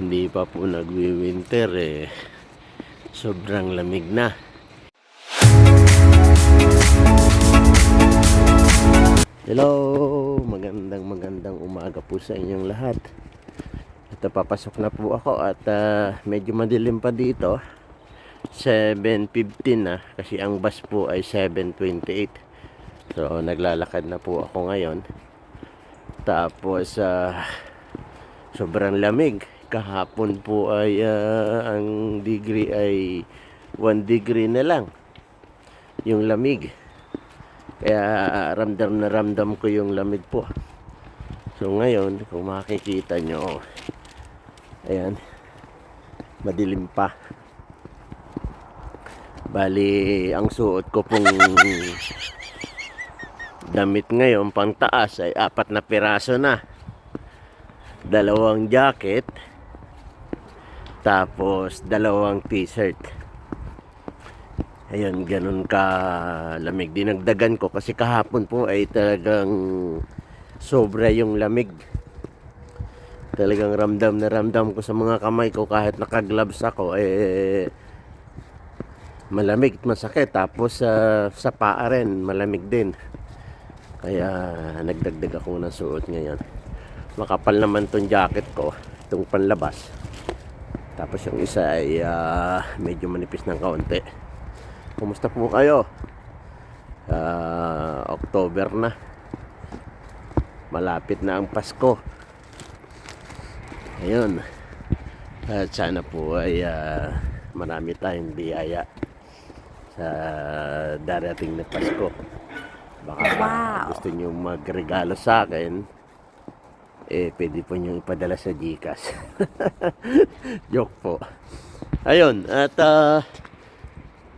Hindi pa po nagwi-winter eh. Sobrang lamig na. Hello! Magandang magandang umaga po sa inyong lahat. Ito papasok na po ako at ah, medyo madilim pa dito. 7.15 na kasi ang bus po ay 7.28. So naglalakad na po ako ngayon. Tapos ah, sobrang lamig. Kahapon po ay ah, ang degree ay 1 degree na lang. Yung lamig. Kaya ramdam na ramdam ko yung lamig po. So ngayon, kung makikita nyo, ayan, madilim pa. Bali, ang suot ko pong damit ngayon, pang taas, ay apat na piraso na. Dalawang jacket, tapos dalawang t-shirt. Ayun, ganun ka lamig. Dinagdagan ko kasi kahapon po ay talagang sobra yung lamig. Talagang ramdam na ramdam ko sa mga kamay ko kahit nakagloves ako eh malamig at masakit. Tapos sa sa paa rin, malamig din. Kaya nagdagdag ako ng suot ngayon. Makapal naman tong jacket ko, itong panlabas. Tapos yung isa ay ah, medyo manipis ng kaunti. Kumusta po kayo? Ah, October na. Malapit na ang Pasko. Ayun. At sana po ay ah, marami tayong biyaya sa darating na Pasko. Baka Wow. gusto nyo magregalo sa akin, eh, pwede po nyo ipadala sa Gcash. Joke po. Ayun, at ah,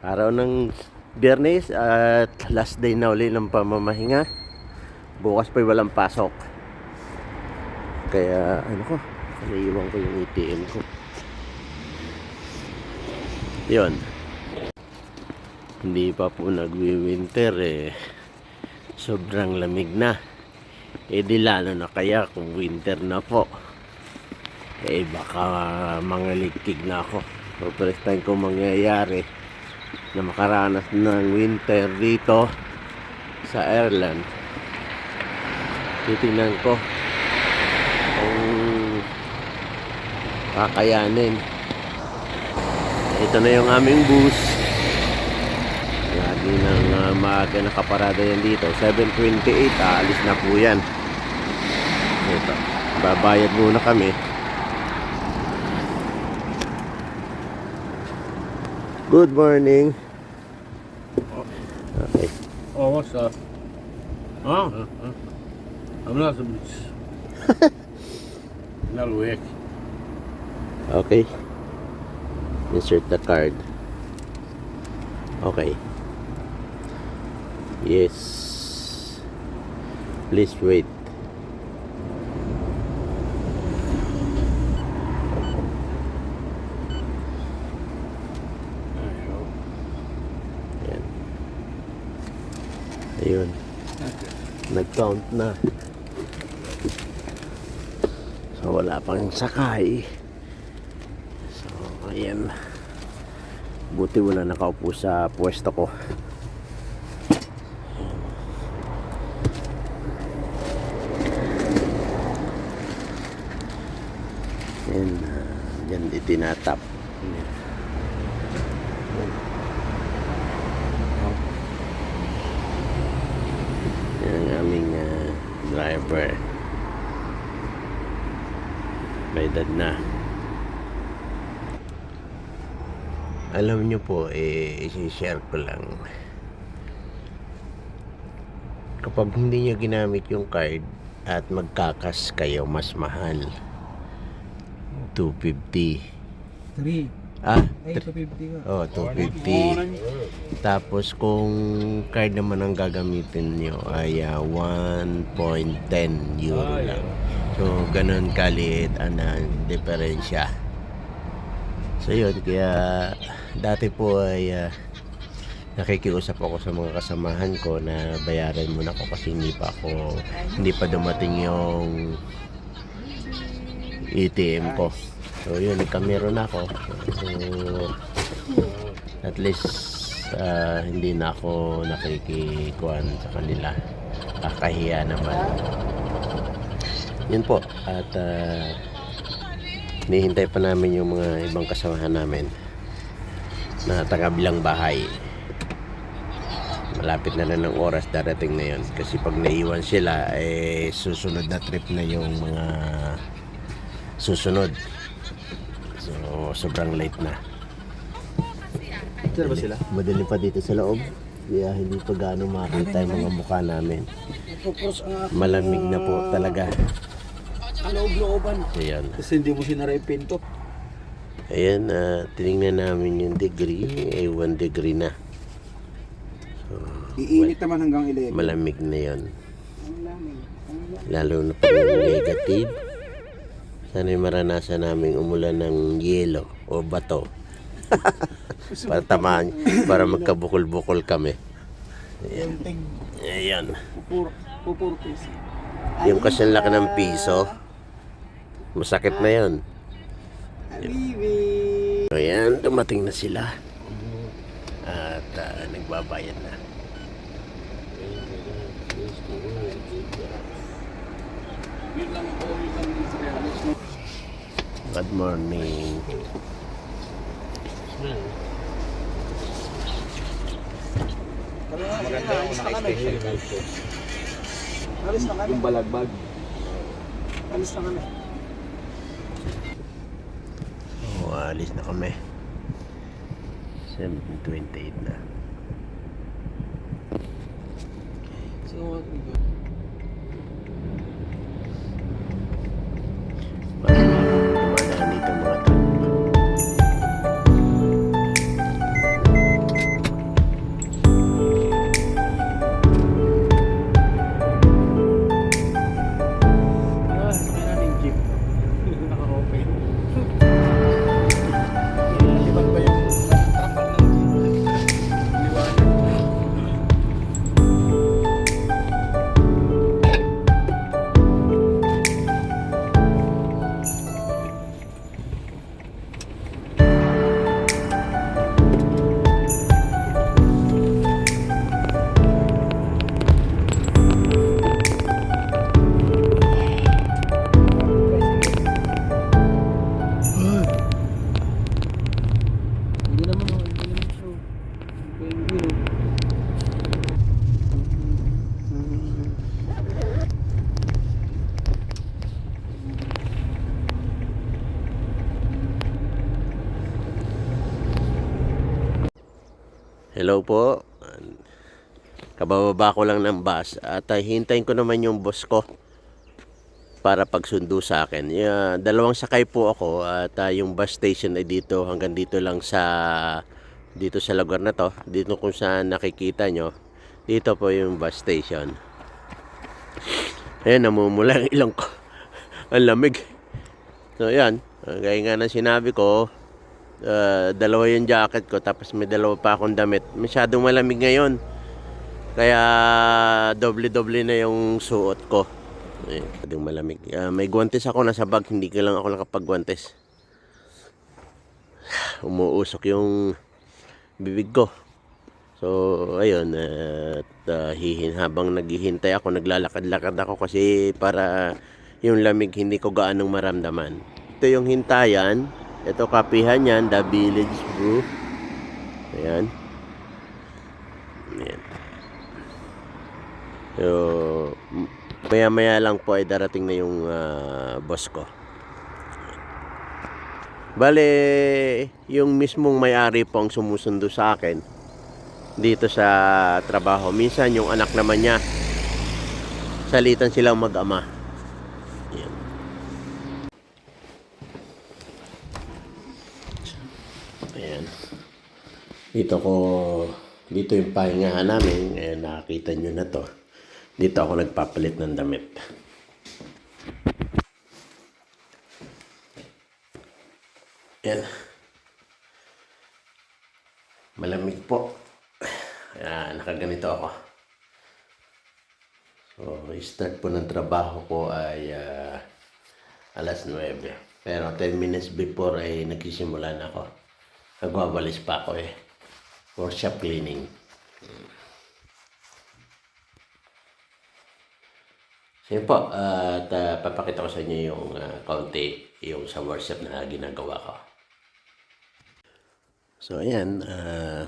araw ng biyernes at last day na uli ng pamamahinga. Bukas pa walang pasok. Kaya ano ko, naiiwan ko yung ATM ko. Yun. Hindi pa po nagwi-winter eh. Sobrang lamig na. Eh di lalo na kaya kung winter na po. Eh baka mga ligtig na ako. So first time ko mangyayari na makaranas ng winter dito sa Ireland. Titingnan ko kung kakayanin. Ito na yung aming bus. Nang uh, maaga nakaparada yan dito. 7.28, aalis na po yan. Ito, babayad muna kami. Good morning. Okay. Oh, what's that? Oh, uh, uh. I'm not a bit. not awake. Okay. Insert the card. Okay. Yes. Please wait. Ayun. Nag-count na. So wala pang sakay. So ayan. Buti wala nakaupo sa pwesto ko. Ayan. Uh, Ayan. Yan ang aming ah, driver. May edad na. Alam nyo po, eh, isi-share ko lang. Kapag hindi nyo ginamit yung card at magkakas kayo, mas mahal. 250. 3. Ah, Ay, 250 ka. oh, 250. Tapos kung card naman ang gagamitin nyo ay ah, 1.10 euro lang. So, ganun kaliit ang ah, diferensya. So, yun. Kaya, dati po ay ah, nakikiusap ako sa mga kasamahan ko na bayaran muna ako kasi hindi pa ako, hindi pa dumating yung ATM ko. So yun, kamero na ako. So, at least ah, hindi na ako nakikikuan sa kanila. Kakahiya naman. Yun po. At uh, nihintay pa namin yung mga ibang kasamahan namin na tagabilang bahay. Malapit na na ng oras darating na yun. Kasi pag naiwan sila, eh, susunod na trip na yung mga susunod. So, sobrang late na. Saan ba sila? Madaling pa dito sa loob. Kaya hindi pa gaano makita yung mga mukha namin. Malamig na po talaga. ang loob-looban. Ayan. Kasi hindi mo sinara yung pinto. Ayan, ah, tinignan namin yung degree. Eh, 1 degree na. Iinit naman hanggang 11. Malamig na yon. Lalo na pag negative. Sana'y maranasan namin umulan ng yelo o bato. para tamaan, para magkabukol-bukol kami. Ayan. piso. Yung laki ng piso, masakit na. Habibi! Ayan, dumating na sila. At ah, nagbabayad na. Good morning. Maganda yung mga Alis na kami. Yung balagbag. Alis na kami. Oh, alis na kami. 7.28 na. So, Parang Hello po. Kabababa ko lang ng bus at uh, hintayin ko naman yung boss ko para pagsundo sa akin. Yeah, dalawang sakay po ako at uh, yung bus station ay dito hanggang dito lang sa dito sa lugar na to. Dito kung saan nakikita nyo. Dito po yung bus station. Ayan, namumula ang ilong ko. ang lamig. So, yan. Gaya nga ng sinabi ko, uh, dalawa yung jacket ko tapos may dalawa pa akong damit. Masyadong malamig ngayon. Kaya doble-doble na yung suot ko. Eh, malamig. Ah, may guwantes ako nasa bag, hindi ko lang ako nakapagguwantes. Umuusok yung bibig ko. So, ayun, at ah, hihin habang naghihintay ako, naglalakad-lakad ako kasi para yung lamig hindi ko gaanong maramdaman. Ito yung hintayan. Ito kapihan yan, The Village Brew. Ayan. Ayan. So, maya maya lang po ay darating na yung ah, boss ko. Bale, yung mismong may-ari po ang sumusundo sa akin dito sa trabaho. Minsan yung anak naman niya, salitan silang mag-ama. Ayan. Ayan. Dito ko, dito yung pahingahan namin. Eh, nakakita nyo na to. Dito ako nagpapalit ng damit. Ayan. Malamig po. Ayan, nakaganito ako. So, start po ng trabaho ko ay ah, alas 9. Pero 10 minutes before ay nagsisimula na ako. Nagwawalis pa ako eh. Workshop cleaning. So yun po, at ah, papakita ko sa inyo yung uh, kaunti yung sa workshop na ginagawa ko. So ayan, ah,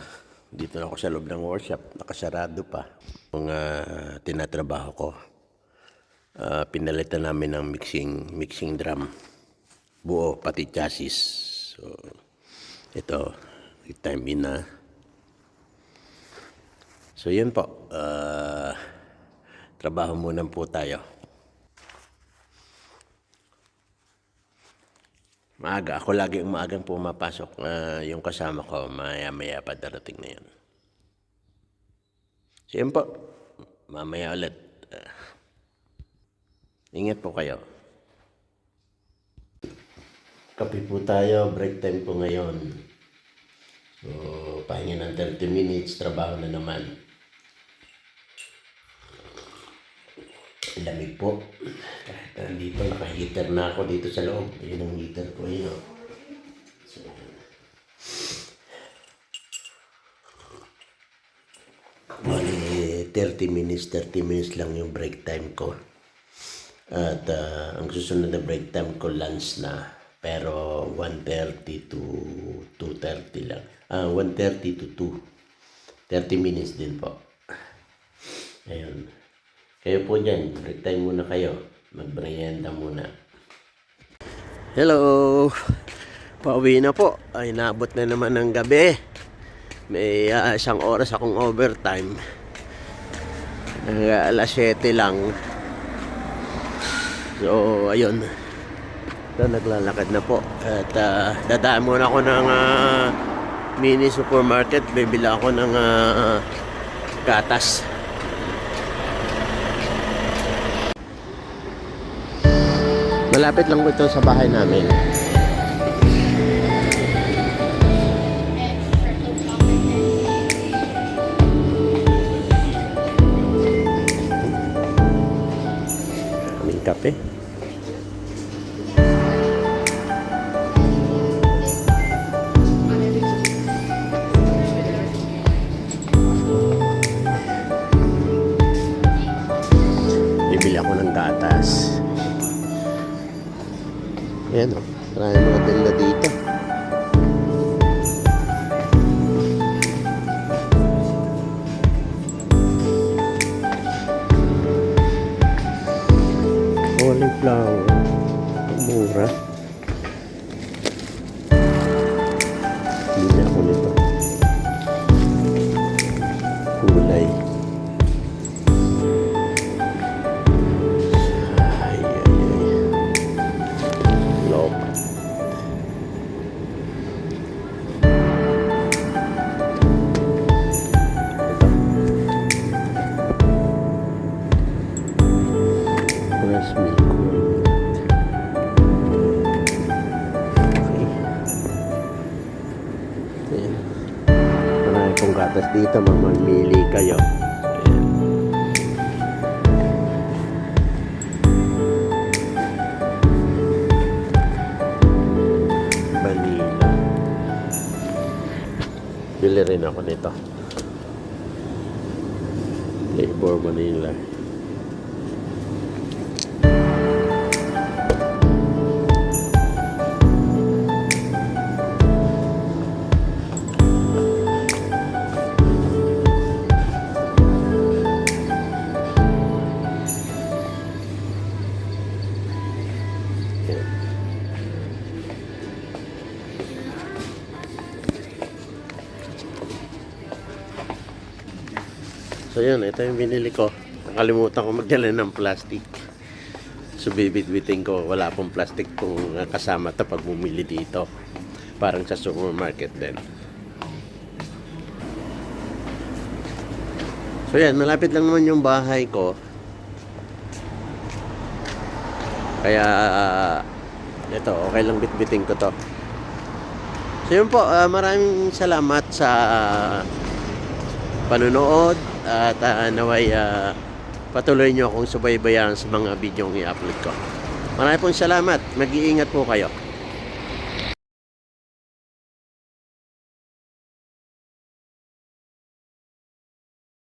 dito na ako sa loob ng workshop, nakasarado pa. Yung ah, tinatrabaho ko, Ah, pinalitan namin ng mixing, mixing drum. Buo, pati chassis. So, ito, time in na. So yun po, ah, trabaho muna po tayo. Maaga. Ako lagi umagang pumapasok. ah, yung kasama ko, maya-maya pa darating na yun. So yun po. Mamaya ulit. Ah, ingat po kayo. Kape po tayo. Break time po ngayon. So, pahinga ng 30 minutes. Trabaho na naman. Lamig po. Kahit nandito, naka-heater na ako dito sa loob. Ayun ang heater ko, yun o. So, yun. Bali, 30 minutes, 30 minutes lang yung break time ko. At ah, ang susunod na break time ko, lunch na. Pero 1.30 to 2.30 lang. Ah, 1.30 to 2. 30 minutes din po. Ayun. Kayo po dyan, break muna kayo. Magmerienda muna. Hello! Pauwi na po. Ay, naabot na naman ng gabi. May ah, isang oras akong overtime. Hanggang alas 7 lang. So, ayun. Ito, naglalakad na po. At ah, dadaan muna ako ng ah, mini supermarket. Bibili ako ng ah, gatas. Malapit lang po ito sa bahay namin. Marami dito. Mamamili kayo. Ayan. Vanilla. Bili rin ako nito. Flavor vanilla. So yun, ito yung binili ko. Nakalimutan ko magdala ng plastic. So bibitbitin ko, wala pong plastic kung kasama to pag bumili dito. Parang sa supermarket din. So yan, malapit lang naman yung bahay ko. Kaya, ito, okay lang bitbitin ko to. So yun po, ah, maraming salamat sa panunood at ah, naway ah, patuloy nyo akong subaybayan sa mga video i-upload ko. Maraming pong salamat. Mag-iingat po kayo.